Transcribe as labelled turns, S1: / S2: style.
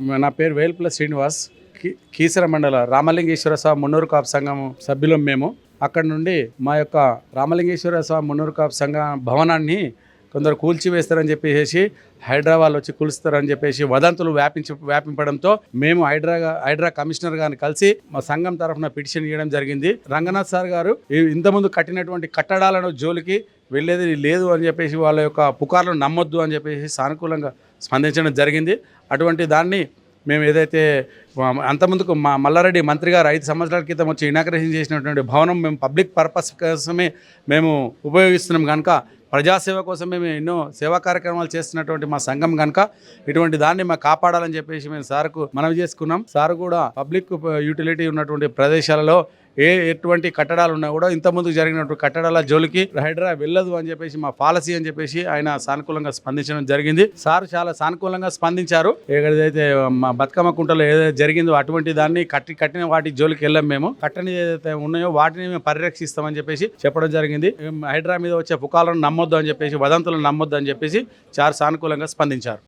S1: నా పేరు వేల్పుల శ్రీనివాస్. కీ- కీసర మండల రామలింగేశ్వర స్వామి మున్నూరు కాపు సంఘం సభ్యులం మేము. అక్కడ నుండి మా యొక్క రామలింగేశ్వర స్వామి మున్నూరు కాపు సంఘ భవనాన్ని కొందరు కూల్చివేస్తారని చెప్పేసి హైదరాబాద్ వచ్చి కూలుస్తారని చెప్పేసి వదంతులు వ్యాపించి వ్యాపింపడంతో మేము హైడ్రా హైడ్రా కమిషనర్ గారిని కలిసి మా సంఘం తరఫున పిటిషన్ ఇవ్వడం జరిగింది. రంగనాథ్ సార్ గారు ఇంతకుముందు కట్టినటువంటి కట్టడాలను జోలికి వెళ్ళేది లేదు అని చెప్పేసి వాళ్ళ యొక్క పుకార్లను నమ్మొద్దు అని చెప్పేసి సానుకూలంగా స్పందించడం జరిగింది. అటువంటి దాన్ని మేము ఏదైతే అంతముందుకు మా మల్లారెడ్డి మంత్రి గారు ఐదు సంవత్సరాల క్రితం వచ్చి ఇనాగ్రేషన్ చేసినటువంటి భవనం మేము పబ్లిక్ పర్పస్ కోసమే మేము ఉపయోగిస్తున్నాం కనుక ప్రజాసేవ కోసం మేము ఎన్నో సేవా కార్యక్రమాలు చేస్తున్నటువంటి మా సంఘం కనుక ఇటువంటి దాన్ని మేము కాపాడాలని చెప్పేసి మేము సార్కు మనవి చేసుకున్నాం. సార్ కూడా పబ్లిక్ యూటిలిటీ ఉన్నటువంటి ప్రదేశాలలో ఏ ఎటువంటి కట్టడాలు ఉన్నా కూడా ఇంతకుముందు జరిగినటువంటి కట్టడాల జోలికి హైడ్రా వెళ్ళదు అని చెప్పేసి మా పాలసీ అని చెప్పేసి ఆయన సానుకూలంగా స్పందించడం జరిగింది. సార్ చాలా సానుకూలంగా స్పందించారు. ఏదైతే మా బతుకమ్మ కుంటలో ఏదైతే జరిగిందో అటువంటి దాన్ని కట్టి కట్టిన వాటి జోలికి వెళ్ళాం మేము. కట్టని ఏదైతే ఉన్నాయో వాటిని మేము పరిరక్షిస్తామని చెప్పేసి చెప్పడం జరిగింది. హైడ్రా మీద వచ్చే పుకాలను నమ్మొద్దు అని చెప్పేసి వదంతులను నమ్మొద్దు అని చెప్పేసి చాలా సానుకూలంగా స్పందించారు.